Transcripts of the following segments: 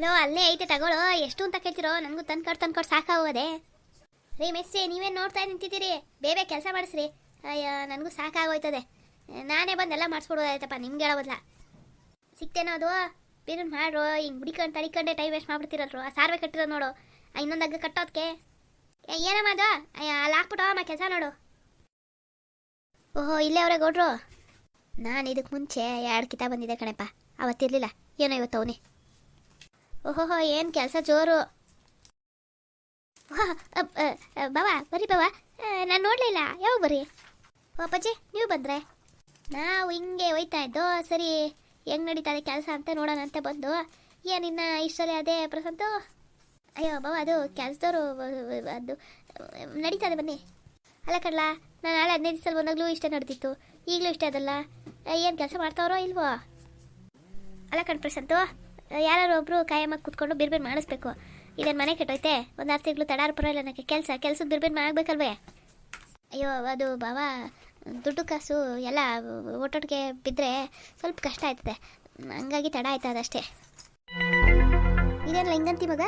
Low, ಅಲ್ಲೇ ಐತೆ ತಗೊಳ್ಳೋ. ಎಷ್ಟು ಅಂತ ಕೇಳ್ತಿರೋ? ನನಗೂ ತಂದ್ಕೊಟ್ಟು ತಂದ್ಕೊಟ್ಟು ಸಾಕಾಗೋದೆ. ರೀ ಮೆಸ್ಸಿ ನೀವೇನು ನೋಡ್ತಾ ನಿಂತಿದ್ದೀರಿ? ಬೇಬೇ ಕೆಲಸ ಮಾಡಿಸ್ರಿ. ಅಯ್ಯೋ, ನನಗೂ ಸಾಕಾಗೋಯ್ತದೆ. ನಾನೇ ಬಂದೆಲ್ಲ ಮಾಡಿಸ್ಬಿಡೋದಾಯ್ತಪ್ಪ ನಿಮ್ಗೆ ಹೇಳೋದಲ್ಲ ಸಿಕ್ತೇನೋ ಅದು? ಬೇರೆ ಮಾಡ್ರೋ. ಹಿಂಗೆ ಹುಡಿಕೊಂಡು ತಡಿಕೊಂಡೆ ಟೈಮ್ ವೇಸ್ಟ್ ಮಾಡ್ಬಿಡ್ತಿರಲ್ರು ಆ ಸಾರ್ವೆ ಕಟ್ಟಿರೋ ನೋಡು. ಇನ್ನೊಂದು ಹಗ್ಗ ಕಟ್ಟೋದಕ್ಕೆ ಏನಮ್ಮ ಅದು? ಅಯ್ಯ, ಅಲ್ಲಿ ಹಾಕ್ಬಿಟ್ಟು ಅಮ್ಮ ಕೆಲಸ ನೋಡು. ಓಹೋ, ಇಲ್ಲೇ ಅವರೇ ಗೌಡ್ರು. ನಾನು ಇದಕ್ಕೆ ಮುಂಚೆ ಎರಡು ಕಿತ ಬಂದಿದ್ದೆ ಕಣಪ್ಪ. ಅವತ್ತಿರಲಿಲ್ಲ. ಏನೋ ಇವತ್ತು ಅವನೇ. ಓಹೋಹೋ ಏನು ಕೆಲಸ ಜೋರು. ಬಾವಾ ಬರಿ ಬಾವಾ. ನಾನು ನೋಡಲಿಲ್ಲ ಯಾವಾಗ ಬರ್ರಿ? ಅಪ್ಪಾಜಿ, ನೀವು ಬಂದ್ರೆ. ನಾವು ಹಿಂಗೆ ಹೋಯ್ತಾ ಇದ್ದೋ, ಸರಿ, ಹೆಂಗೆ ನಡೀತದೆ ಕೆಲಸ ಅಂತ ನೋಡೋಣ ಅಂತ ಬಂದು ಏನಿನ್ನ ಇಷ್ಟಲ್ಲಿ ಅದೇ ಪ್ರಸಂತು ಅಯ್ಯೋ ಬಾಬಾ ಅದು ಕೆಲಸದವರು ಅದು ನಡೀತದೆ ಬನ್ನಿ. ಅಲ್ಲ ಕಡ್ಲ, ನಾನು ನಾಳೆ ಹದಿನೈದು ದಿವಸ ಬಂದಾಗಲೂ ಇಷ್ಟೇ ನಡೆದಿತ್ತು. ಈಗಲೂ ಇಷ್ಟೇ ಅದಲ್ಲ. ಏನು ಕೆಲಸ ಮಾಡ್ತಾವ್ರೋ ಇಲ್ವೋ? ಅಲ್ಲ ಕಣ್ ಪ್ರಶಾಂತು. ಯಾರು ಒಬ್ರು ಕಾಯಮ್ಮ ಕೂತ್ಕೊಂಡು ಬಿರ್ಬೇನ್ ಮಾಡಿಸ್ಬೇಕು. ಇದೇನು ಮನೆ ಕೆಟ್ಟೋಯ್ತೆ? ಒಂದು ಆರು ತಿಂಗಳು ತಡಾರು ಪರವಾಗಿಲ್ಲ ನನಗೆ ಕೆಲಸ, ಕೆಲಸದ ಬಿರ್ಬೇನ್ ಮಾಡಬೇಕಲ್ವೇ? ಅಯ್ಯೋ, ಅದು ಬಾವ, ದುಡ್ಡು ಕಾಸು ಎಲ್ಲ ಒಟ್ಟೊಟ್ಟಿಗೆ ಬಿದ್ದರೆ ಸ್ವಲ್ಪ ಕಷ್ಟ ಆಯ್ತದೆ. ಹಂಗಾಗಿ ತಡ ಆಯ್ತು ಅದಷ್ಟೇ. ಇದೇನಲ್ಲ ಹಿಂಗಂತಿ ಮಗ?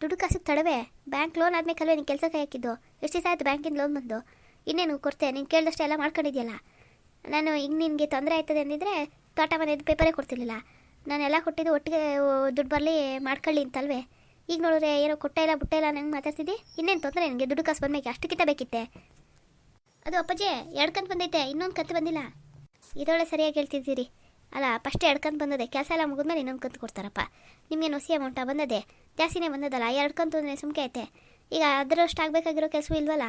ದುಡ್ಡು ಕಾಸು ತಡವೆ. ಬ್ಯಾಂಕ್ ಲೋನ್ ಆದ್ಮೇಲೆ ನೀನು ಕೆಲಸ ಕೈ ಹಾಕಿದ್ದು ಎಷ್ಟು ದಿವಸ ಆಯ್ತು ಬ್ಯಾಂಕಿಂದ ಲೋನ್ ಬಂದು? ಇನ್ನೇನು ಕೊಡ್ತೆ? ನೀನು ಕೇಳಿದಷ್ಟೇ ಎಲ್ಲ ಮಾಡ್ಕೊಂಡಿದ್ಯಲ್ಲ? ನಾನು ಈಗ ನಿನಗೆ ತೊಂದರೆ ಆಯ್ತದೆ ಅಂದಿದ್ರೆ ತೋಟ ಮನೆದು ಪೇಪರೇ ಕೊಡ್ತಿರ್ಲಿಲ್ಲ. ನಾನೆಲ್ಲ ಕೊಟ್ಟಿದ್ದು ಒಟ್ಟಿಗೆ ದುಡ್ಡು ಬರಲಿ ಮಾಡ್ಕೊಳ್ಳಿ ಅಂತಲ್ವೇ. ಈಗ ನೋಡಿದ್ರೆ ಏನೋ ಕೊಟ್ಟ ಇಲ್ಲ, ಬುಟ್ಟ ಇಲ್ಲ ನಂಗೆ ಮಾತಾಡ್ತಿದ್ದಿ. ಇನ್ನೇನು ತೊಂದರೆ? ನನಗೆ ದುಡ್ಡು ಕಾಸು ಬಂದ್ಮೇಲೆ ಅಷ್ಟಕ್ಕಿಂತ ಬೇಕಿತ್ತೆ. ಅದು ಅಪ್ಪಾಜಿ, ಎರಡು ಕಂತು ಬಂದೈತೆ, ಇನ್ನೊಂದು ಕಂತು ಬಂದಿಲ್ಲ. ಇದೊಳ್ಳೆ ಸರಿಯಾಗಿ ಹೇಳ್ತಿದ್ದೀರಿ. ಅಲ್ಲ, ಫಸ್ಟ್ ಎರಡು ಕಂತು ಬಂದದೆ, ಕೆಲಸ ಎಲ್ಲ ಮುಗಿದ್ಮೇಲೆ ಇನ್ನೊಂದು ಕಂತು ಕೊಡ್ತಾರಪ್ಪ. ನಿಮಗೇನು ಹೊಸಿ ಅಮೌಂಟ ಬಂದದೆ ಜಾಸ್ತಿನೇ ಬಂದದಲ್ಲ ಎರಡು ಕಂತು ಅಂದರೆ ಸುಮ್ಕೆ ಐತೆ ಈಗ ಅದರಷ್ಟು ಆಗಬೇಕಾಗಿರೋ ಕೆಲಸವೂ ಇಲ್ವಲ್ಲ?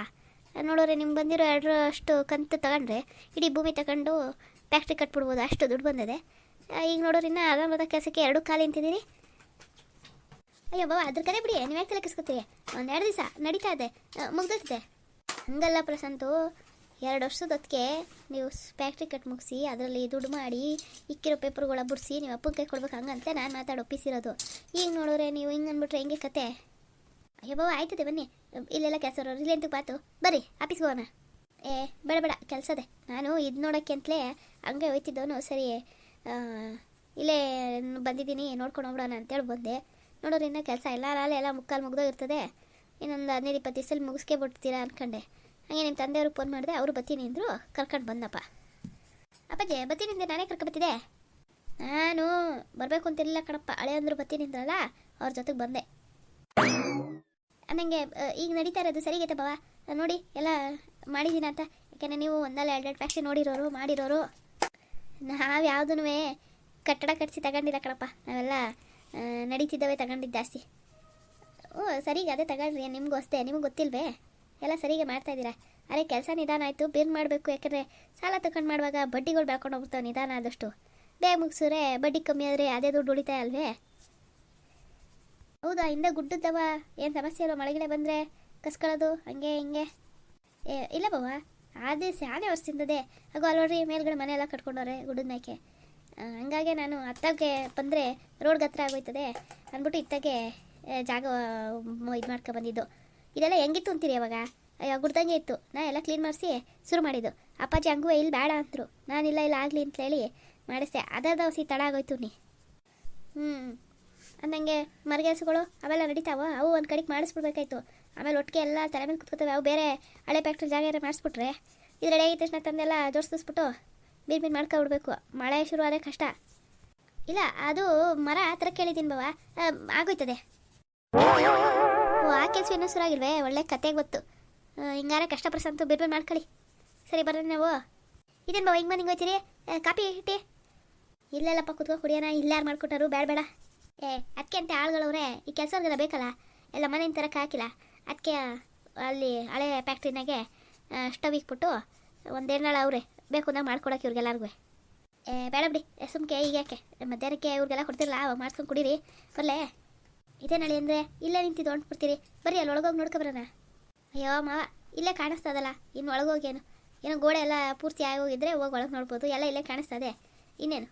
ನೋಡೋರೆ, ನಿಮ್ಗೆ ಬಂದಿರೋ ಎರಡರಷ್ಟು ಕಂತು ತಗೊಂಡ್ರೆ, ಇಡೀ ಭೂಮಿ ತಗೊಂಡು ಫ್ಯಾಕ್ಟ್ರಿ ಕಟ್ಬಿಡ್ಬೋದು, ಅಷ್ಟು ದುಡ್ಡು ಬಂದದೆ. ಈಗ ನೋಡೋರಿ ಇನ್ನ ಆರಾಮದ ಕೆಲಸಕ್ಕೆ ಎರಡು ಕಾಲು ನಿಂತಿದ್ದೀರಿ ಅಯ್ಯೋ ಬಾಬಾ, ಅದ್ರ ಕಡೆ ಬಿಡಿ ನೀವು ಯಾಕೆ ತಲೆ ಕೆಸ್ಕೊತೀರಿ? ಒಂದು ಎರಡು ದಿವಸ, ನಡೀತಾ ಇದೆ ಮುಗ್ದೈತೆ ಹಂಗಲ್ಲ ಪ್ರಶಾಂತು, ಎರಡು ವರ್ಷದೊತ್ತಿಗೆ ನೀವು ಫ್ಯಾಕ್ಟ್ರಿ ಕಟ್ ಮುಗಿಸಿ, ಅದರಲ್ಲಿ ದುಡ್ಡು ಮಾಡಿ, ಇಕ್ಕಿರೋ ಪೇಪರ್ಗಳ ಬಿಡಿಸಿ ನೀವು ಅಪ್ಪನ ಕೈ ಕೊಡ್ಬೇಕು ಹಂಗಂತ ನಾನು ಮಾತಾಡಿ ಒಪ್ಪಿಸಿರೋದು ಈಗ ನೋಡೋರೆ, ನೀವು ಹಿಂಗೆ ಅಂದ್ಬಿಟ್ರೆ ಹೆಂಗೆ ಕತೆ? ಅಯ್ಯೋ ಬಾಬಾ, ಆಯ್ತದೆ ಬನ್ನಿ. ಇಲ್ಲೆಲ್ಲ ಕೆಲಸ ಇಲ್ಲಿ ಅಂತ ಬಾತು. ಬರ್ರಿ, ಆಫೀಸ್ಗೆ ಹೋಗೋಣ. ಏ, ಬೇಡ ಬೇಡ, ಕೆಲಸದೆ. ನಾನು ಇದು ನೋಡೋಕ್ಕೆ ಅಂತಲೇ ಹಂಗೆ ಹೋಯ್ತಿದ್ದವನು ಸರಿ ಇಲ್ಲೇ ಬಂದಿದ್ದೀನಿ, ನೋಡ್ಕೊಂಡು ಹೋಗ್ಬಿಡೋಣ ಅಂತೇಳಿ ಬಂದೆ. ನೋಡೋರು ಇನ್ನೂ ಕೆಲಸ ಇಲ್ಲ ಅಲ್ಲೇ ಎಲ್ಲ ಮುಕ್ಕಾಲು ಮುಗ್ದೋಗಿರ್ತದೆ. ಇನ್ನೊಂದು ಹದಿನೈದು, ಇಪ್ಪತ್ತು ದಿವಸಲ್ಲಿ ಮುಗಿಸ್ಕೆ ಬಿಡ್ತೀರಾ ಅಂದ್ಕೊಂಡೆ ಹಾಗೆ ನಿಮ್ಮ ತಂದೆಯವ್ರಿಗೆ ಫೋನ್ ಮಾಡಿದೆ, ಅವರು ಬತ್ತೀನಿ ಅಂದರು, ಕರ್ಕೊಂಡು ಬಂದಪ್ಪ. ಅಪ್ಪಾಜಿ ಬತ್ತೀನಿ ಅಂದೆ, ನಾನೇ ಕರ್ಕೊ ಬತ್ತಿದೆ ನಾನು ಬರಬೇಕು ಅಂತಿರಲಿಲ್ಲ ಕಣಪ್ಪ, ಹಳೆ ಅಂದರು ಬತ್ತೀನಿ ಅಂದ್ರಲ್ಲ, ಅವ್ರ ಜೊತೆಗೆ ಬಂದೆ. ನನಗೆ ಈಗ ನಡೀತಾ ಇರೋದು ಸರಿಗೈತೆ ಬಾವ? ನೋಡಿ, ಎಲ್ಲ ಮಾಡಿದ್ದೀನಿ ಅಂತ ಯಾಕೆಂದರೆ ನೀವು ಒಂದಲ್ಲ ಎರಡು ಟ್ಯಾಕ್ಸಿ ನೋಡಿರೋರು, ಮಾಡಿರೋರು. ನಾವು ಯಾವುದೂ ಕಟ್ಟಡ ಕಟ್ಟಿಸಿ ತಗೊಂಡಿಲ್ಲ ಕಣಪ್ಪ. ನಾವೆಲ್ಲ ನಡೀತಿದ್ದಾವೆ ತಗೊಂಡಿದ್ದು ಜಾಸ್ತಿ. ಓ ಸರಿಗೆ ಅದೇ ತಗೊಂಡ್ರಿ ನಿಮ್ಗೂ ಅಷ್ಟೇ. ನಿಮ್ಗೆ ಗೊತ್ತಿಲ್ವೇ? ಎಲ್ಲ ಸರಿಗೆ ಮಾಡ್ತಾ ಇದ್ದೀರಾ? ಅರೆ, ಕೆಲಸ ನಿಧಾನ ಆಯಿತು. ಬಿಲ್ ಮಾಡಬೇಕು. ಯಾಕಂದರೆ ಸಾಲ ತಗೊಂಡು ಮಾಡುವಾಗ ಬಡ್ಡಿಗಳು ಬೆಳ್ಕೊಂಡು ಹೋಗ್ತಾವೆ ನಿಧಾನ ಆದಷ್ಟು. ಬೇಗ ಮುಗಿಸಿದ್ರೆ ಬಡ್ಡಿ ಕಮ್ಮಿ ಆದರೆ ಅದೇ ದುಡ್ಡು ಉಳಿತಾಯ ಅಲ್ವೇ? ಹೌದಾ? ಹಿಂದೆ ಗುಡ್ಡದ್ದವ? ಏನು ಸಮಸ್ಯೆ ಇಲ್ಲ ಮಳೆಗಿಳೆ ಬಂದರೆ ಕಸ್ಕೊಳ್ಳೋದು? ಹಂಗೆ, ಹಿಂಗೆ? ಏ, ಇಲ್ಲ ಬವ್ವ ಅದೇ ಸ್ಯಾನೆ ವರ್ಷದಿಂದದೆ ಹಾಗೂ ಅಲ್ಲೋರಿ ಮೇಲ್ಗಡೆ ಮನೆ ಎಲ್ಲ ಕಟ್ಕೊಂಡವ್ರೆ ಗುಡ್ಡದ ಮೇಕೆ ಹಂಗಾಗಿ ನಾನು ಅತ್ತಾಗೆ ಬಂದರೆ ರೋಡ್ಗೆ ಹತ್ರ ಆಗೋಯ್ತದೆ ಅಂದ್ಬಿಟ್ಟು ಇತ್ತಾಗೆ ಜಾಗ ಇದು ಮಾಡ್ಕೊ ಬಂದಿದ್ದು. ಇದೆಲ್ಲ ಹೆಂಗಿತ್ತು ಅಂತೀರಿ ಅವಾಗ? ಅಯ್ಯೋ, ಗುಡ್ದಂಗೆ ಇತ್ತು. ನಾ ಎಲ್ಲ ಕ್ಲೀನ್ ಮಾಡಿಸಿ ಶುರು ಮಾಡಿದ್ದು. ಅಪ್ಪಾಜಿ ಹಂಗೂ ಇಲ್ಲಿ ಬೇಡ ಅಂದರು ನಾನಿಲ್ಲ ಇಲ್ಲ ಆಗಲಿ ಅಂತೇಳಿ ಮಾಡಿಸ್ದೆ. ಅದಾದ ಸಿ ತಡ ಆಗೋಯ್ತು ನೀ. ಹ್ಞೂ ಅಂದಂಗೆ ಮರಗೆಲಸಗಳು ಅವೆಲ್ಲ ನಡೀತಾವ? ಅವು ಒಂದು ಕಡೆಗೆ ಮಾಡಿಸ್ಬಿಡ್ಬೇಕಾಯ್ತು. ಆಮೇಲೆ ಒಟ್ಟಿಗೆ ಎಲ್ಲ ತಲೆ ಮೇಲೆ ಕುತ್ಕೋತವೆ. ಅವು ಬೇರೆ ಹಳೆ ಫ್ಯಾಕ್ಟ್ರಿ ಜಾಗ ಏನಾರ ಮಾಡಿಸ್ಬಿಟ್ರೆ ಇದು ರೆಡಿ ಆಗಿದ ತಕ್ಷಣ ತಂದೆಲ್ಲ ಜೋಡಿಸ್ಬಿಟ್ಟು ಬೀರ್ ಬೀರ್ ಮಾಡ್ಕೊಬಿಡ್ಬೇಕು ಮಳೆ ಶುರು ಆದರೆ ಕಷ್ಟ. ಇಲ್ಲ, ಅದು ಮರ ಆ ಥರ ಕೇಳಿದ್ದೀನಿ ಬಾವ. ಆಗೋಯ್ತದೆ. ಓ, ಆ ಕೆಲಸ ಇನ್ನೂ ಶುರು ಆಗಿಲ್ವೇ? ಒಳ್ಳೆ ಕತೆ ಗೊತ್ತು ಹಿಂಗಾರೆ ಹಿಂಗಾರ ಕಷ್ಟ ಪ್ರಸಂತು ಬೀರ್ ಬೀರ್ ಮಾಡ್ಕೊಳ್ಳಿ. ಸರಿ, ಬರ್ರಿ ನಾವು. ಇದೇನು ಬಾವ, ಹಿಂಗೆ ಬಂದು ಹಿಂಗೆ ಹೋಯ್ತೀರಿ? ಕಾಪಿ ಇಟ್ಟಿ ಇಲ್ಲೆಲ್ಲಪ್ಪ, ಕುತ್ಕೊ, ಕುಡಿಯೋಣ. ಇಲ್ಲಾರು ಮಾಡ್ಕೊಟ್ಟಾರು? ಬೇಡ ಬೇಡ ಏ ಅದಕ್ಕೆ ಅಂತ ಆಳುಗಳವ್ರೆ, ಈ ಕೆಲಸವ್ರಿಗೆಲ್ಲ ಬೇಕಲ್ಲ? ಎಲ್ಲ ಮನೆಯಿಂದ ತರಕ್ಕೆ ಹಾಕಿಲ್ಲ. ಅದಕ್ಕೆ ಅಲ್ಲಿ ಹಳೆ ಫ್ಯಾಕ್ಟ್ರಿನಾಗೆ ಸ್ಟವ್ ಇಕ್ಬಿಟ್ಟು ಒಂದೇನಾಳ ಅವ್ರೆ, ಬೇಕು ಅಂದಾಗ ಮಾಡ್ಕೊಡಕ್ಕೆ ಇವ್ರಿಗೆಲ್ಲರಿಗೂ. ಏ, ಬೇಡ ಬಿಡಿ ಸುಮ್ಕೆ ಈಗ ಯಾಕೆ? ಮಧ್ಯಾಹ್ನಕ್ಕೆ ಇವ್ರಿಗೆಲ್ಲ ಕೊಡ್ತಿರಲ್ಲ ಮಾಡ್ಕೊಂಡು ಕುಡೀರಿ, ಬರಲೇ? ಇದೇ ನಾಳೆ ಅಂದರೆ ಇಲ್ಲೇ ನಿಂತಿದ್ದು ಹೊಂಟ್ಬಿಡ್ತೀರಿ ಬರ್ರಿ ಅಲ್ಲಿ ಒಳಗೋಗಿ ನೋಡ್ಕೊ ಬರೋಣ. ಅಯ್ಯೋ ಮಾವ, ಇಲ್ಲೇ ಕಾಣಿಸ್ತದಲ್ಲ ಇನ್ನು ಒಳಗೋಗೇನು ಏನೋ ಗೋಡೆ ಎಲ್ಲ ಪೂರ್ತಿ ಆಗೋಗಿದ್ರೆ ಹೋಗಿ ಒಳಗೆ ನೋಡ್ಬೋದು, ಎಲ್ಲ ಇಲ್ಲೇ ಕಾಣಿಸ್ತದೆ ಇನ್ನೇನು?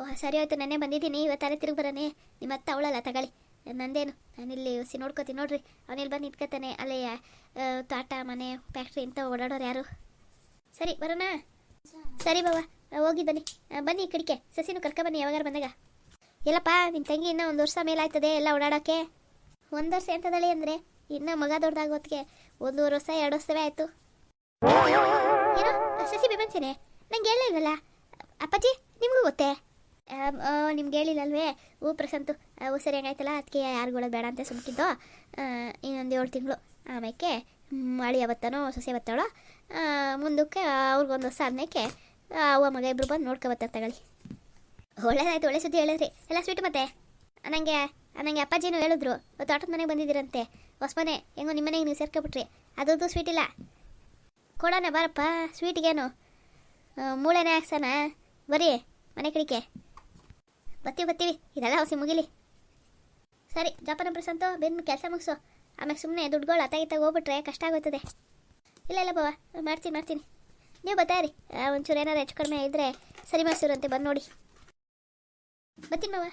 ಓಹ್ ಸರಿ ಆಯ್ತು ನೆನ್ನೆ ಬಂದಿದ್ದೀನಿ ಇವತ್ತಾರೆ ತಿರುಗಿ ಬರೋನೆ ನಿಮ್ಮ ಅತ್ತ ಅವಳಲ್ಲ, ತಗೊಳ್ಳಿ. ನಂದೇನು? ನಾನಿಲ್ಲಿ ಸಿ ನೋಡ್ಕೋತೀನಿ, ನೋಡ್ರಿ. ಅವನಿಲ್ಲಿ ಬಂದು ನಿಂತ್ಕೊತಾನೆ, ಅಲ್ಲೇ ತೋಟ, ಮನೆ ಫ್ಯಾಕ್ಟ್ರಿ ಇಂಥ ಓಡಾಡೋರು ಯಾರು? ಸರಿ, ಬರೋಣ? ಸರಿ ಬಾಬಾ ಹೋಗಿ ಬನ್ನಿ. ಬನ್ನಿ ಕಡಿಕೆ ಸಸಿನೂ ಕರ್ಕ ಬನ್ನಿ, ಯಾವಾಗಾರು ಬಂದಾಗ. ಎಲ್ಲಪ್ಪ ನಿನ್ನ ತಂಗಿ ಇನ್ನೂ ಒಂದು ವರ್ಷ ಮೇಲಾಯ್ತದೆ ಎಲ್ಲ ಓಡಾಡೋಕ್ಕೆ ಒಂದು ವರ್ಷ ಎಂಥದಳಿ ಅಂದರೆ? ಇನ್ನೂ ಮಗ ದೊಡ್ಡದಾಗ ಹೊತ್ತಿಗೆ ಒಂದೂವರೆ ವರ್ಷ, ಎರಡು ವರ್ಷವೇ ಆಯಿತು. ಏನೋ ಸಸಿ ಬೆಮನ್ಸೇನೆ ನಂಗೆ ಹೇಳಿಲ್ವಲ್ಲ ಅಪ್ಪಾಜಿ, ನಿಮಗೂ ಗೊತ್ತೇ? ನಿಮ್ಗೆ ಹೇಳಿಲ್ಲಲ್ವೇ? ಹೂ ಪ್ರಸಂತು ಹೂ ಸರಿ, ಹೆಂಗಾಯ್ತಲ್ಲ ಅದಕ್ಕೆ ಯಾರುಗಳು ಬೇಡ ಅಂತ ಸುಮ್ಕಿದ್ದು. ಇನ್ನೊಂದು ಏಳು ತಿಂಗಳು ಆಮೇಲೆ ಮಳಿ ಯಾವತ್ತಾನೋ ಸೊಸೆ ಬತ್ತಾಳೋ ಮುಂದಕ್ಕೆ ಅವ್ರಿಗೊಂದು ಹೊಸ ಅನ್ನಕ್ಕೆ ಅವ್ವ ಮಗ ಇಬ್ರು ಬಂದು ನೋಡ್ಕೊಬತ್ತಾರೆ ತಗೊಳ್ಳಿ. ಒಳ್ಳೇದಾಯ್ತು, ಒಳ್ಳೆ ಸುದ್ದಿ ಹೇಳಿದ್ರಿ. ಎಲ್ಲ ಸ್ವೀಟ್ ಮತ್ತೆ? ನನಗೆ ನನಗೆ ಅಪ್ಪಾಜಿನೂ ಹೇಳಿದ್ರು. ತೋಟದ ಮನೆಗೆ ಬಂದಿದ್ದೀರಂತೆ. ಹೊಸ ಮನೆ ಹೆಂಗೋ ನಿಮ್ಮ ಮನೆಗೆ ನೀವು ಸೇರ್ಕೊಬಿಟ್ರಿ. ಅದರದ್ದು ಸ್ವೀಟ್ ಇಲ್ಲ. ಕೊಡೋಣ ಬಾರಪ್ಪ, ಸ್ವೀಟಿಗೇನು. ಮೂಳೆನೇ ಹಾಕ್ಸಣ. ಬರೀ, ಮನೆ ಕಡಿಕೆ. ಬರ್ತೀವಿ ಬರ್ತೀವಿ. ಇದೆಲ್ಲ ಹೊಸಿ ಮುಗಿಲಿ. ಸರಿ, ಜಪಾನ ಪ್ರಸಂತು ಬೆನ್ನು ಕೆಲಸ ಮುಗಿಸು. ಆಮೇಲೆ ಸುಮ್ಮನೆ ದುಡ್ಡುಗಳು ಅತ್ತಾಗಿತ್ತಾಗ ಹೋಗ್ಬಿಟ್ರೆ ಕಷ್ಟ ಆಗುತ್ತದೆ ಇಲ್ಲ ಇಲ್ಲ ಬಾವ, ಮಾಡ್ತೀನಿ ಮಾಡ್ತೀನಿ. ನೀವು ಬತ್ತಾರಿ? ಒಂಚೂರು ಏನಾರು ಹೆಚ್ಚು ಕಡಿಮೆ ಇದ್ದರೆ ಸರಿ ಮಾಡಿಸಿರಂತೆ ಬಂದು ನೋಡಿ. ಬತ್ತೀನಿ ಬಾವ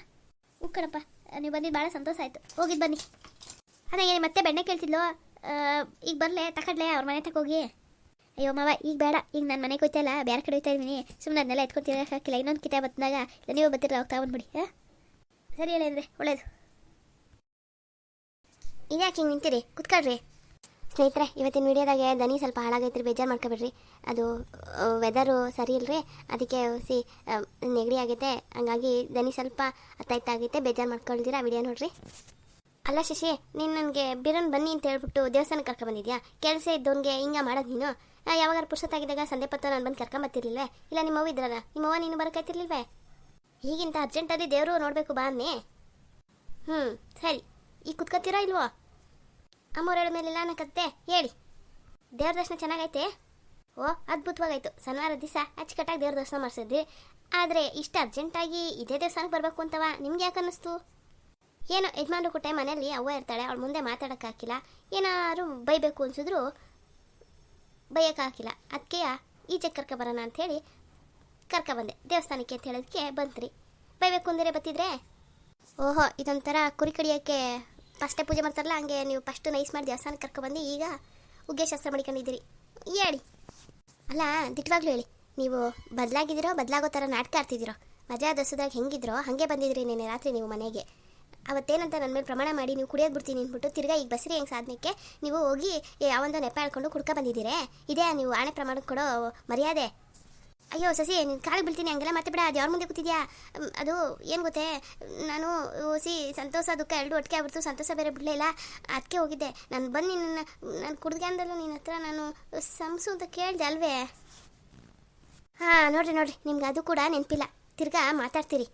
ಉಕ್ಕಣಪ್ಪ ನೀವು ಬಂದಿದ್ದು ಭಾಳ ಸಂತೋಷ ಆಯಿತು. ಹೋಗಿದ್ದು ಬನ್ನಿ. ಅದೇ ಮತ್ತೆ ಬೆಣ್ಣೆ ಕೇಳ್ತಿದ್ಲು? ಈಗ ಬರಲೆ, ತಕಡ್ಲೆ ಅವ್ರ ಮನೆ ತಕ ಹೋಗಿ? ಅಯ್ಯೋ ಮಾವ, ಈಗ ಬೇಡ. ಈಗ ನಾನು ಮನೆಗೆ ಹೋಯ್ತಲ್ಲ ಬೇರೆ ಕಡೆ ಹೋಯ್ತಾ ಇದ್ದೀನಿ ಸುಮ್ಮನೆ ಅದನ್ನೆಲ್ಲ ಎತ್ಕೊತೀರ ತಿರ್ಗಾಕಿಲ್ಲ ಇನ್ನೊಂದು ಕಿತೆ ಬತ್ತಿದಾಗ ಇಲ್ಲ ನೀವು ಬರ್ತೀರ ಹೋಗ್ತಾ ಬಂದ್ಬಿಡಿ ಹಾಂ? ಸರಿ ಹೇಳಿ ಅಂದರೆ, ಒಳ್ಳೇದು. ಇದ್ಯಾಕೆ ಹಿಂಗೆ ನಿಂತೀರಿ? ಕುತ್ಕೊಳ್ರಿ. ಸ್ನೇಹಿತರೆ, ಇವತ್ತಿನ ವಿಡಿಯೋದಾಗೆ ದನಿ ಸ್ವಲ್ಪ ಹಾಳಾಗೈತ್ರಿ, ಬೇಜಾರು ಮಾಡ್ಕೊಬೇಡ್ರಿ. ಅದು ವೆದರು ಸರಿ ಇಲ್ಲರಿ ಅದಕ್ಕೆ ಸಿ ನೆಗಡಿ ಆಗೈತೆ. ಹಂಗಾಗಿ ದನಿ ಸ್ವಲ್ಪ ಹತ್ತಾಯ್ತಾಗೈತೆ ಬೇಜಾರು ಮಾಡ್ಕೊಳ್ತೀರಾ ವಿಡಿಯೋ ನೋಡ್ರಿ. ಅಲ್ಲ ಶಶಿ, ನೀನು ನನಗೆ ಬಿರನ್ ಬನ್ನಿ ಅಂತ ಹೇಳ್ಬಿಟ್ಟು ದೇವಸ್ಥಾನಕ್ಕೆ ಕರ್ಕೊಂಡ್ ಬಂದಿದ್ಯಾ? ಕೆಲಸ ಇದ್ದವನಿಗೆ ಹಿಂಗೆ ಮಾಡೋದು ನೀನು? ಆ, ಯಾವಾಗಾರ ಪುರ್ಸೊತ್ತಾಗಿದ್ದಾಗ ಸಂದೆ ಪತ್ತ ನಾನು ಬಂದು ಕರ್ಕೊಂಬತ್ತಿರ್ಲಿಲ್ಲ ಇಲ್ಲ ನಿಮ್ಮವ್ವ ಇದ್ರಲ್ಲ. ನಿಮ್ಮವ್ವ ನೀನು ಬರಕಾಯ್ತಿರ್ಲಿಲ್ವೇ ಈಗಿಂತ ಅರ್ಜೆಂಟಲ್ಲಿ ದೇವರು ನೋಡಬೇಕು ಬಾ ಹ್ಞೂ ಸರಿ. ಈಗ ಕುತ್ಕೋತೀರಾ ಇಲ್ವೋ? ಅಮ್ಮವ್ರ ಹೇಳ ಮೇಲೆಲ್ಲ ಅನ್ನಕತ್ತೆ ಹೇಳಿ. ದೇವ್ರ ದರ್ಶನ ಚೆನ್ನಾಗೈತೆ? ಓ ಅದ್ಭುತವಾಗಾಯ್ತು. ಶನಿವಾರ ದಿವಸ ಅಚ್ಚುಕಟ್ಟಾಗಿ ದೇವ್ರ ದರ್ಶನ ಮಾಡಿಸಿದ್ವಿ. ಆದರೆ ಇಷ್ಟು ಅರ್ಜೆಂಟಾಗಿ ಇದೇ ದೇವಸ್ಥಾನಕ್ಕೆ ಬರಬೇಕು ಅಂತವ ನಿಮ್ಗೆ ಯಾಕೆ ಅನ್ನಿಸ್ತು? ಏನೋ ಯಜಮಾನ್ರು ಕೊಟ್ಟೆ ಮನೇಲಿ ಅವ್ವ ಇರ್ತಾಳೆ ಅವಳು ಮುಂದೆ ಮಾತಾಡೋಕ್ಕಾಗಿಲ್ಲ ಏನಾದರೂ ಬೈಬೇಕು ಅನ್ಸಿದ್ರು ಬೈಯೋಕ್ಕಾಗಿಲ್ಲ. ಅದಕ್ಕೆ ಈಚೆ ಕರ್ಕ ಬರೋಣ ಅಂಥೇಳಿ ಕರ್ಕ ಬಂದೆ. ದೇವಸ್ಥಾನಕ್ಕೆ ಅಂತ ಹೇಳೋದಕ್ಕೆ ಬಂತ್ರಿ. ಬೈಬೇಕು ಅಂದರೆ ಬತ್ತಿದ್ರೆ? ಓಹೋ, ಇದೊಂಥರ ಕುರಿ ಕಡಿಯೋಕ್ಕೆ ಫಸ್ಟೇ ಪೂಜೆ ಮಾಡ್ತಾರಲ್ಲ, ಹಂಗೆ ನೀವು ಫಸ್ಟು ನೈಸ್ ಮಾಡಿ ದೇವಸ್ಥಾನಕ್ಕೆ ಕರ್ಕೊಬಂದು ಈಗ ಉಗ್ಗೆ ಶಾಸ್ತ್ರ ಮಾಡ್ಕೊಂಡಿದ್ದೀರಿ. ಹೇಳಿ. ಅಲ್ಲ ದಿಟ್ಟವಾಗ್ಲೂ ಹೇಳಿ. ನೀವು ಬದಲಾಗಿದ್ದೀರೋ, ಬದಲಾಗೋ ಥರ ನಾಟಕ ಆಡ್ತಿದ್ದೀರೋ, ಮಜಾ ದಸದಾಗ ಹೆಂಗಿದ್ರೋ, ಹಾಗೆ ಬಂದಿದ್ರಿ ನಿನ್ನೆ ರಾತ್ರಿ ನೀವು ಮನೆಗೆ. ಅವತ್ತೇನಂತ ನನ್ನ ಮೇಲೆ ಪ್ರಮಾಣ ಮಾಡಿ ನೀವು ಕುಡಿಯೋದು ಬಿಡ್ತೀನಿ ಅಂದ್ಬಿಟ್ಟು ತಿರ್ಗಾ ಈಗ ಬಸರಿ ಹೆಂಗೆ ಸಾಧನೆಗೆ ನೀವು ಹೋಗಿ ಯಾವೊಂದು ನೆಪ ಹೇಳ್ಕೊಂಡು ಕುಡ್ಕ ಬಂದಿದ್ದೀರೇ? ಇದೇ ನೀವು ಆಣೆ ಪ್ರಮಾಣ ಕೊಡೋ ಮರ್ಯಾದೆ? ಅಯ್ಯೋ ಸಸಿ, ನೀನು ಕಾಲಿಗೆ ಬೀಳ್ತೀನಿ, ಹಂಗೆಲ್ಲ ಮತ್ತೆ ಬಿಡ, ಅದು ಯಾರ ಮುಂದೆ ಕೂತಿದ್ಯಾ? ಅದು ಏನು ಗೊತ್ತೇ? ನಾನು ಸಿ ಸಂತೋಷ, ದುಃಖ ಎರಡು ಒಟ್ಟಿಗೆ ಆಗ್ಬಿಡ್ತು, ಸಂತೋಷ ಬೇರೆ ಬಿಡಲಿಲ್ಲ ಅದಕ್ಕೆ ಹೋಗಿದ್ದೆ. ನಾನು ಬಂದು ನಿನ್ನ, ನಾನು ಕುಡ್ದ್ಯಾಂದಲ್ಲೂ ನಿನ್ನ ಹತ್ರ ನಾನು ಸಂಸು ಅಂತ ಕೇಳಿದೆ ಅಲ್ವೇ? ಹಾಂ, ನೋಡ್ರಿ ನೋಡ್ರಿ, ನಿಮ್ಗೆ ಅದು ಕೂಡ ನೆನಪಿಲ್ಲ. ತಿರ್ಗಾ ಮಾತಾಡ್ತೀರಿ.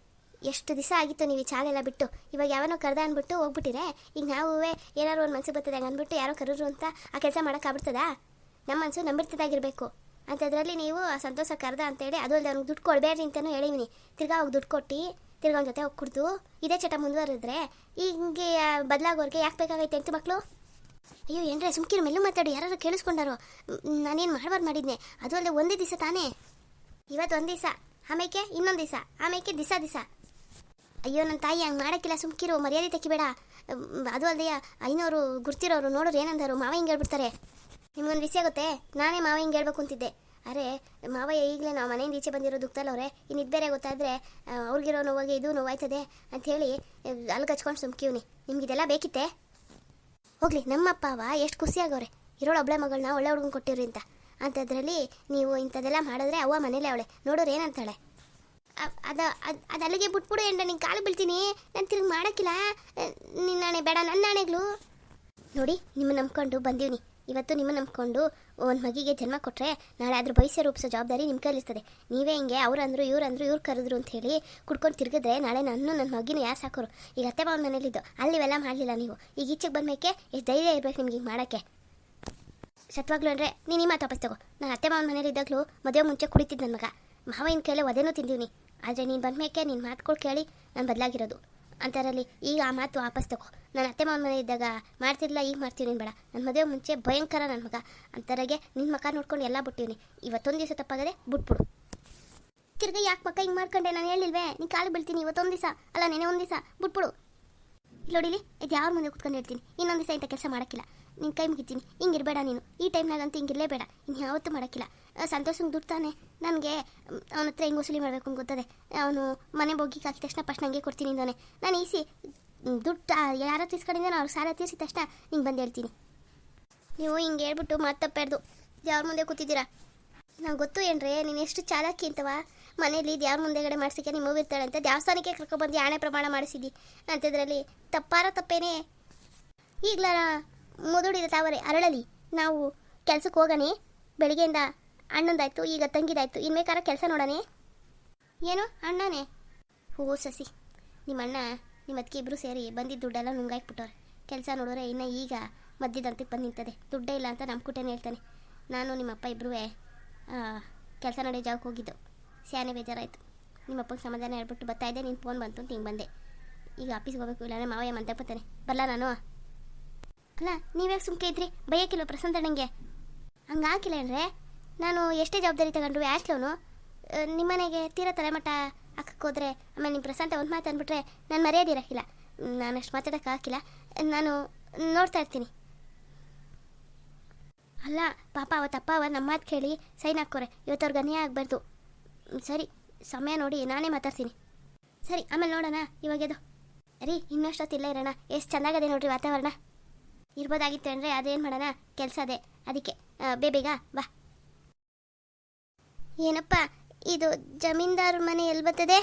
ಎಷ್ಟು ದಿವಸ ಆಗಿತ್ತು ನೀವು ಈ ಚಾಲೆಲ್ಲ ಬಿಟ್ಟು? ಇವಾಗ ಯಾವನೋ ಕರೆದ ಅಂದ್ಬಿಟ್ಟು ಹೋಗ್ಬಿಟ್ಟಿರೆ. ಈಗ ನಾವು ಏನಾದ್ರು ಒಂದು ಮನಸ್ಸಿಗೆ ಬರ್ತದೆ ಹಂಗೆ ಅಂದ್ಬಿಟ್ಟು ಯಾರೋ ಕರೋರು ಅಂತ ಆ ಕೆಲಸ ಮಾಡೋಕ್ಕಾಗ್ಬಿಡ್ತದಾ ನಮ್ಮ ಮನಸ್ಸು ನಂಬಿರ್ತದಾಗಿರಬೇಕು ಅಂಥದ್ರಲ್ಲಿ ನೀವು ಸಂತೋಷ ಕರೆದ ಅಂತೇಳಿ ಅದು ಅಲ್ಲದೆ ಅವ್ನಿಗೆ ದುಡ್ಡು ಕೊಡಬೇಡ್ರಿ ಅಂತಲೂ ಹೇಳಿವಿನಿ. ತಿರ್ಗಾ ಅವ್ಗೆ ದುಡ್ಡು ಕೊಟ್ಟು ತಿರ್ಗಾ ಅವ್ನ ಜೊತೆ ಹೋಗಿ ಕುಡ್ದು ಇದೇ ಚಟ ಮುಂದುವರೆದ್ರೆ ಹಿಂಗೆ ಬದಲಾಗೋರಿಗೆ ಯಾಕೆ ಬೇಕಾಗೈತೆ ಅಂತ ಮಕ್ಕಳು ಅಯ್ಯೋ, ಏನ್ರೆ, ಸುಮ್ಕಿರು, ಮೆಲ್ಲು ಮಾತಾಡಿ. ಯಾರು ಕೇಳಿಸ್ಕೊಂಡಾರೋ? ನಾನೇನು ಮಾಡಬಾರ್ದು ಮಾಡಿದ್ನೆ. ಅದು ಅಲ್ಲದೆ ಒಂದೇ ದಿವಸ ತಾನೇ? ಇವತ್ತು ಒಂದು ದಿವಸ ಆಮೇಲೆ ಇನ್ನೊಂದು ದಿವಸ ಆಮೇಲೆ ದಿವಸ ದಿವಸ. ಅಯ್ಯೋ ನನ್ನ ತಾಯಿ ಹಂಗೆ ಮಾಡೋಕ್ಕಿಲ್ಲ ಸುಮ್ಕಿರು ಮರ್ಯಾದೆ ಮ್, ಅದು ಅಲ್ಲದೆ ಐನೋರು ಗುರ್ತಿರೋರು ನೋಡೋರು ಏನಂದರು ಮಾವ ಹಿಂಗೆ ಹೇಳ್ಬಿಡ್ತಾರೆ. ನಿಮ್ಗೊಂದು ವಿಷಯ ಆಗುತ್ತೆ ನಾನೇ ಮಾವ ಹಿಂಗೆ ಹೇಳ್ಬೇಕು ಅಂತಿದ್ದೆ. ಅರೆ ಮಾವಯ್ಯ ಈಗಲೇ ನಾವು ಮನೆಯಿಂದ ಈಚೆ ಬಂದಿರೋ ದುಃಖದಲ್ಲವ್ರೆ ಇನ್ನು ಬೇರೆ ಗೊತ್ತಾದರೆ ಅವ್ರಿಗಿರೋ ನೋವಾಗಿ ಇದು ನೋವಾಯ್ತದೆ ಅಂಥೇಳಿ ಅಲ್ಲಿಗೆ ಹಚ್ಕೊಂಡು ಸುಮ್ಕಿವ್ನಿ ನಿಮ್ಗೆ ಇದೆಲ್ಲ ಬೇಕಿತ್ತೆ? ಹೋಗ್ಲಿ ನಮ್ಮಪ್ಪ ಅವ ಎಷ್ಟು ಖುಷಿಯಾಗವ್ರೆ. ಇರೋಳು ಒಬ್ಳೆ ಮಗಳನ್ನ ಒಳ್ಳೆ ಹುಡುಗನ ಕೊಟ್ಟಿರಿ ಅಂತ. ಅಂಥದ್ರಲ್ಲಿ ನೀವು ಇಂಥದ್ದೆಲ್ಲ ಮಾಡಿದ್ರೆ ಅವ್ವ ಮನೇಲೆ ಅವಳೆ. ನೋಡೋರು ಏನಂತಾಳೆ? ಅದ ಅದು ಅಲ್ಲಿಗೆ ಬಿಟ್ಬಿಡು ಎಂಡ ನಿನ್ನ ಕಾಲು ಬೀಳ್ತೀನಿ. ನಾನು ತಿರುಗಿ ಮಾಡೋಕ್ಕಿಲ್ಲ. ನಿನ್ನಾಣೆ ಬೇಡ ನನ್ನ ನಾಣೆಗಳು. ನೋಡಿ ನಿಮ್ಮ ನಂಬ್ಕೊಂಡು ಬಂದೀವ್ನಿ. ಇವತ್ತು ನಿಮ್ಮ ನಂಬ್ಕೊಂಡು ಒಂದು ಮಗಿಗೆ ಜನ್ಮ ಕೊಟ್ಟರೆ ನಾಳೆ ಅದ್ರ ಭವಿಷ್ಯ ರೂಪಿಸೋ ಜವಾಬ್ದಾರಿ ನಿಮ್ಮ ಕೈಲಿರ್ತದೆ ನೀವೇ ಹಿಂಗೆ ಅವ್ರಂದ್ರು, ಇವರಂದ್ರು, ಇವ್ರು ಕರೆದ್ರು ಅಂತ ಹೇಳಿ ಕುಡ್ಕೊಂಡು ತಿರುಗಿದ್ರೆ ನಾಳೆ ನಾನು ನನ್ನ ಮಗಿನ ಯಾರು ಸಾಕೋರು? ಈಗ ಅತ್ತೆ ಮಾವನ ಮನೇಲಿದ್ದು ಅಲ್ಲಿ ಇವೆಲ್ಲ ಮಾಡಲಿಲ್ಲ ನೀವು. ಈಗ ಈಚೆಗೆ ಬಂದ್ಮೇಕೆ ಎಷ್ಟು ಧೈರ್ಯ ಇರಬೇಕು ನಿಮ್ಗೆ ಈಗ ಮಾಡೋಕ್ಕೆ? ಸತ್ವಾಗ್ಲು ಅಂದರೆ ನೀನು ಈ ಮಾತು ತಗೋ. ನಾನು ಅತ್ತೆ ಮಾವನ ಮನೇಲಿ ಇದ್ದಾಗಲೂ ಮದುವೆ ಮುಂಚೆ ಕುಡಿತಿದ್ದೆ ನನ್ನ ಮಗ. ಮಾವಿನ ಕೈಲೇ ಒದೇನೂ ತಿಂದೀನಿ ಆದರೆ ನೀನು ಬಂದ್ಮೇಕೆ ನೀನು ಮಾತುಗಳು ಕೇಳಿ ನಾನು ಬದಲಾಗಿರೋದು. ಅಂತಾರಲ್ಲಿ, ಈಗ ಆ ಮಾತು ವಾಪಸ್ ತಗೋ. ನನ್ನ ಅತ್ತೆ ಮಾವನ ಮನೆ ಇದ್ದಾಗ ಮಾಡ್ತಿರ್ಲಿಲ್ಲ ಈಗ ಮಾಡ್ತೀನಿ ಬೇಡ. ನನ್ನ ಮದುವೆ ಮುಂಚೆ ಭಯಂಕರ ನನ್ನ ಮಗ. ಅಂತರಾಗೆ ನಿನ್ನ ಮಕ ನೋಡ್ಕೊಂಡು ಎಲ್ಲ ಬಿಟ್ಟಿವ್ನಿ. ಇವತ್ತೊಂದು ದಿವಸ ತಪ್ಪಾಗದೆ ಬಿಟ್ಬಿಡು. ತಿರ್ಗಾ ಯಾಕೆ ಮಕ್ಕ ಹಿಂಗೆ ಮಾಡ್ಕೊಂಡೆ? ನಾನು ಹೇಳಿಲ್ವೇ. ನೀನು ಕಾಲು ಬೀಳ್ತೀನಿ ಇವತ್ತೊಂದು ದಿವಸ. ಅಲ್ಲ ನೆನೆ ಒಂದು ದಿವಸ. ಬಿಟ್ಬಿಡು. ಇಲ್ಲಿ ನೋಡಿಲಿ ಇದು ಯಾರ ಮುಂದೆ ಕುತ್ಕೊಂಡು ಹೇಳ್ತೀನಿ. ಇನ್ನೊಂದು ದಿವಸ ಇಂಥ ಕೆಲಸ ಮಾಡೋಕ್ಕಿಲ್ಲ. ನಿನ್ನ ಕೈ ಮುಗಿತೀನಿ. ಹಿಂಗಿರ್ಬೇಡ ನೀನು. ಈ ಟೈಮ್ನಾಗಂತೂ ಹಿಂಗಿರಲೇಬೇಡ. ಇನ್ನು ಯಾವತ್ತೂ ಮಾಡೋಕ್ಕಿಲ್ಲ. ಸಂತೋಷಂಗೆ ದುಡ್ತಾನೆ ನನಗೆ ಅವನ ಹತ್ರ ಹೆಂಗೆ ವಸೂಲಿ ಮಾಡಬೇಕು ಅಂತ ಗೊತ್ತದೆ. ಅವನು ಮನೆ ಬೋಗಿ ಹಾಕಿದ ತಕ್ಷಣ ಫಸ್ಟ್ ನನಗೆ ಕೊಡ್ತೀನಿ ಅಂದಾನೆ ನಾನು ಈಸಿ. ದುಡ್ಡು ಯಾರ ತೀರ್ಸ್ಕೊಂಡಿದ್ದೆ ನಾನು ಅವ್ರು ಸಾಲ ತೀರಿಸಿದ ತಕ್ಷಣ ನಿಂಗೆ ಬಂದು ಹೇಳ್ತೀನಿ. ನೀವು ಹಿಂಗೆ ಹೇಳ್ಬಿಟ್ಟು ಮಾತಪ್ಪಡ್ದು ಯಾವ್ರ ಮುಂದೆ ಕೂತಿದ್ದೀರಾ? ನಾವು ಗೊತ್ತು ಏನ್ರಿ, ನೀನು ಎಷ್ಟು ಚಾಲಾಕಿ ಅಂತವ? ಮನೇಲಿ ದೇವ್ರ ಮುಂದೆಗಡೆ ಮಾಡ್ಸಿಕೆ? ನಿಮ್ಮ ಇರ್ತಾಳೆ ಅಂತ ದೇವಸ್ಥಾನಕ್ಕೆ ಕರ್ಕೊಬಂದು ಆಣೆ ಪ್ರಮಾಣ ಮಾಡಿಸಿದ್ದಿ. ಅಂತದ್ರಲ್ಲಿ ತಪ್ಪಾರ ತಪ್ಪೇನೆ? ಈಗಲ ಮುದುಡಿದ ತಾವರೆ, ಅರಳಲಿ. ನಾವು ಕೆಲಸಕ್ಕೆ ಹೋಗನೆ ಬೆಳಿಗ್ಗೆಯಿಂದ ಅಣ್ಣಂದಾಯ್ತು ಈಗ ತಂಗಿದಾಯ್ತು. ಇನ್ಬೇಕಾರ ಕೆಲಸ ನೋಡನೆ ಏನು? ಅಣ್ಣನೇ? ಹೋ, ಸಸಿ. ನಿಮ್ಮ ಅಣ್ಣ ನಿಮ್ಮ ಅದಕ್ಕೆ ಇಬ್ಬರು ಸೇರಿ ಬಂದಿದ್ದ ದುಡ್ಡೆಲ್ಲ ನುಂಗಾಕ್ಬಿಟ್ಟವ್ರೆ ಕೆಲಸ ನೋಡಿದ್ರೆ ಇನ್ನು ಈಗ ಮದ್ದಿದಂತಕ್ಕೆ ಬಂದು ನಿಂತದೆ. ದುಡ್ಡೇ ಇಲ್ಲ ಅಂತ ನಮ್ಮ ಕುಟೇನೆ ಹೇಳ್ತಾನೆ. ನಾನು ನಿಮ್ಮಪ್ಪ ಇಬ್ಬರೂ ಕೆಲಸ ನಡೆಯೋ ಜಾಗಕ್ಕೆ ಹೋಗಿದ್ದು. ಸ್ಯಾನೆ ಬೇಜಾರಾಯಿತು. ನಿಮ್ಮಪ್ಪಗೆ ಸಮಾಧಾನ ಹೇಳ್ಬಿಟ್ಟು ಬರ್ತಾ ಇದ್ದೆ. ನೀನು ಫೋನ್ ಬಂತು ಅಂತ ಹಿಂಗೆ ಬಂದೆ. ಈಗ ಆಫೀಸ್ಗೆ ಹೋಗಬೇಕು, ಇಲ್ಲಾಂದ್ರೆ ಮಾವಯ್ಯ ಮಂತೆ ಬರ್ತಾನೆ ಬರಲ್ಲ ನಾನು? ಅಲ್ಲ ನೀವ್ಯಾಕೆ ಸುಮ್ಕೆ ಇದ್ರಿ ಅಣ್ಣಂಗೆ ಹಂಗೆ ಹಾಕಿಲ್ಲ ಅಂದ್ರೆ ನಾನು ಎಷ್ಟೇ ಜವಾಬ್ದಾರಿ ತಗೊಂಡ್ರು ಆ್ಯಶ್ಲೋನು ನಿಮ್ಮನೆಗೆ ತೀರಾ ತಲೆಮಟ್ಟ ಹಾಕಕ್ಕೆ ಹೋದ್ರೆ, ಆಮೇಲೆ ನಿಮ್ಮ ಪ್ರಶಾಂತ ಒಂದು ಮಾತು ಅಂದ್ಬಿಟ್ರೆ ನಾನು ಮರ್ಯಾದಿರಕ್ಕಿಲ್ಲ ನಾನು ಅಷ್ಟು ಮಾತಾಡೋಕೆ ಹಾಕಿಲ್ಲ. ನಾನು ನೋಡ್ತಾ ಇರ್ತೀನಿ. ಅಲ್ಲ, ಪಾಪ ತಪ್ಪ ಅವ ನಮ್ಮ ಮಾತು ಕೇಳಿ ಸೈನ್ ಹಾಕೋರೆ ಇವತ್ತವ್ರಿಗೆ ಅನ್ಯಾಯ ಆಗಬಾರ್ದು. ಸರಿ, ಸಮಯ ನೋಡಿ ನಾನೇ ಮಾತಾಡ್ತೀನಿ. ಸರಿ, ಆಮೇಲೆ ನೋಡೋಣ ಇವಾಗೆದು ರೀ, ಇನ್ನಷ್ಟೊತ್ತಿಲ್ಲ ಇರೋಣ. ಎಷ್ಟು ಚೆನ್ನಾಗದೆ ನೋಡ್ರಿ ವಾತಾವರಣ. ಇರ್ಬೋದಾಗಿತ್ತು ಅಂದರೆ ಅದೇನು ಮಾಡೋಣ? ಕೆಲಸ ಅದೇ. ಅದಕ್ಕೆ ಬೇಬೇಗ ಬಾ ಏನಪ್ಪ, ಇದು ಜಮೀನ್ದಾರ ಮನೆ ಎಲ್ಲಿ ಬರ್ತದೆ?